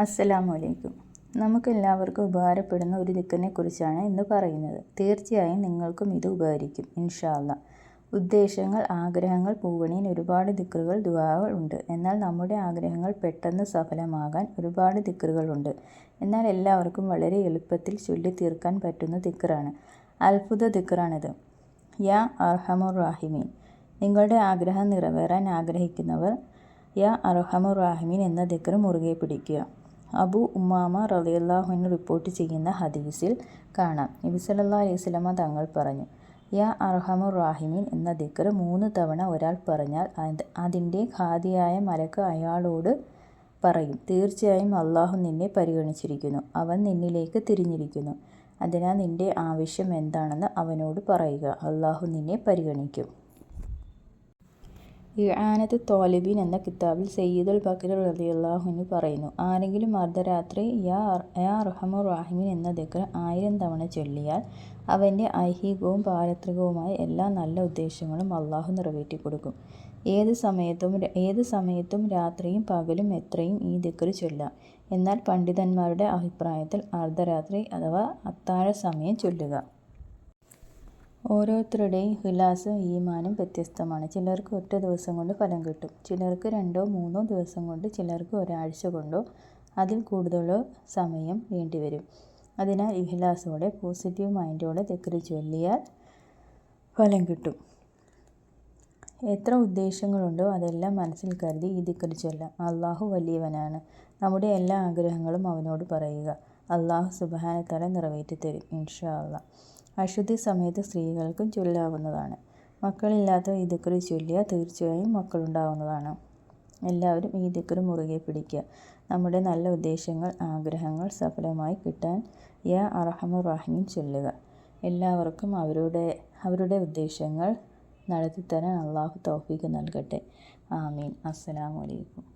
അസ്സലാമു അലൈക്കും നമുക്കെല്ലാവർക്കും ഉപകാരപ്പെടുന്ന ഒരു ദിക്കറിനെ കുറിച്ചാണ് ഇന്ന് പറയുന്നത്. തീർച്ചയായും നിങ്ങൾക്കും ഇത് ഉപകരിക്കും ഇൻഷാല്ല. ഉദ്ദേശങ്ങൾ ആഗ്രഹങ്ങൾ പൂവണിയിൽ ഒരുപാട് ദിക്കറുകൾ ദുവാകൾ ഉണ്ട്. എന്നാൽ നമ്മുടെ ആഗ്രഹങ്ങൾ പെട്ടെന്ന് സഫലമാകാൻ ഒരുപാട് ദിക്കറുകളുണ്ട്. എന്നാൽ എല്ലാവർക്കും വളരെ എളുപ്പത്തിൽ ചൊല്ലി തീർക്കാൻ പറ്റുന്ന ദിക്കറാണ്. അത്ഭുത ദിക്കറാണിത്. യാ അർഹമുർ റാഹിമീൻ. നിങ്ങളുടെ ആഗ്രഹം നിറവേറാൻ ആഗ്രഹിക്കുന്നവർ യാ അർഹമുർ റാഹിമീൻ എന്ന ദിക്കർ മുറുകെ പിടിക്കുക. അബു ഉമാമ റളിയല്ലാഹുവിന് റിപ്പോർട്ട് ചെയ്യുന്ന ഹദീസിൽ കാണാം. നബി സല്ലല്ലാഹു അലൈഹി സ്വലമ തങ്ങൾ പറഞ്ഞു യാ അർഹമുർ റാഹിമീൻ എന്ന ദിക്കർ മൂന്ന് തവണ ഒരാൾ പറഞ്ഞാൽ അതിന്റെ ഖാദിയായ മലക്ക് അയാളോട് പറയും. തീർച്ചയായും അള്ളാഹു നിന്നെ പരിഗണിച്ചിരിക്കുന്നു. അവൻ നിന്നിലേക്ക് തിരിഞ്ഞിരിക്കുന്നു. അതിനാൽ നിന്റെ ആവശ്യം എന്താണെന്ന് അവനോട് പറയുക. അള്ളാഹു നിന്നെ പരിഗണിക്കും. ഇആനത്ത് തോലിബീൻ എന്ന കിതാബിൽ സയ്യിദുൽ ബക്കർ റളിയല്ലാഹുവിന് പറയുന്നു. ആരെങ്കിലും അർദ്ധരാത്രി യാ യാ റഹമുർ റാഹിമീൻ എന്ന ദിക്ർ ആയിരം തവണ ചൊല്ലിയാൽ അവന്റെ ഐഹികവും പാരത്രികവുമായ എല്ലാ നല്ല ഉദ്ദേശങ്ങളും അള്ളാഹു നിറവേറ്റിക്കൊടുക്കും. ഏത് സമയത്തും ഏത് സമയത്തും രാത്രിയും പകലും എത്രയും ഈ ദിക്ർ ചൊല്ലാം. എന്നാൽ പണ്ഡിതന്മാരുടെ അഭിപ്രായത്തിൽ അർദ്ധരാത്രി അഥവാ അത്താഴ സമയം ചൊല്ലുക. ഓരോരുത്തരുടെയും ഹിലാസും ഈമാനും വ്യത്യസ്തമാണ്. ചിലർക്ക് ഒറ്റ ദിവസം കൊണ്ട് ഫലം കിട്ടും. ചിലർക്ക് രണ്ടോ മൂന്നോ ദിവസം കൊണ്ട് ചിലർക്ക് ഒരാഴ്ച കൊണ്ടോ അതിൽ കൂടുതലോ സമയം വേണ്ടിവരും. അതിനാൽ ഇഹ്ലാസോടെ പോസിറ്റീവ് മൈൻഡോടെ തെക്കറി ചൊല്ലിയാൽ ഫലം കിട്ടും. എത്ര ഉദ്ദേശങ്ങളുണ്ടോ അതെല്ലാം മനസ്സിൽ കരുതി ഈ ദിക്കറി ചൊല്ലാം. അള്ളാഹു വലിയവനാണ്. നമ്മുടെ എല്ലാ ആഗ്രഹങ്ങളും അവനോട് പറയുക. അള്ളാഹു നിറവേറ്റി തരും ഇൻഷാ അള്ളാഹ് അശുദ്ധി സമയത്ത് സ്ത്രീകൾക്കും ചൊല്ലാവുന്നതാണ്. മക്കളില്ലാത്ത ഈ ദിക്കറ് ചൊല്ലിയാൽ തീർച്ചയായും മക്കളുണ്ടാവുന്നതാണ്. എല്ലാവരും ഈ ദിക്കറ് മുറുകെ പിടിക്കുക. നമ്മുടെ നല്ല ഉദ്ദേശങ്ങൾ ആഗ്രഹങ്ങൾ സഫലമായി കിട്ടാൻ യാ അറഹമുർ റഹീം ചൊല്ലുക. എല്ലാവർക്കും അവരുടെ അവരുടെ ഉദ്ദേശങ്ങൾ നടത്തിത്തരാൻ അള്ളാഹു തൗഫീഖ് നൽകട്ടെ. ആമീൻ. അസ്സലാമു അലൈക്കും.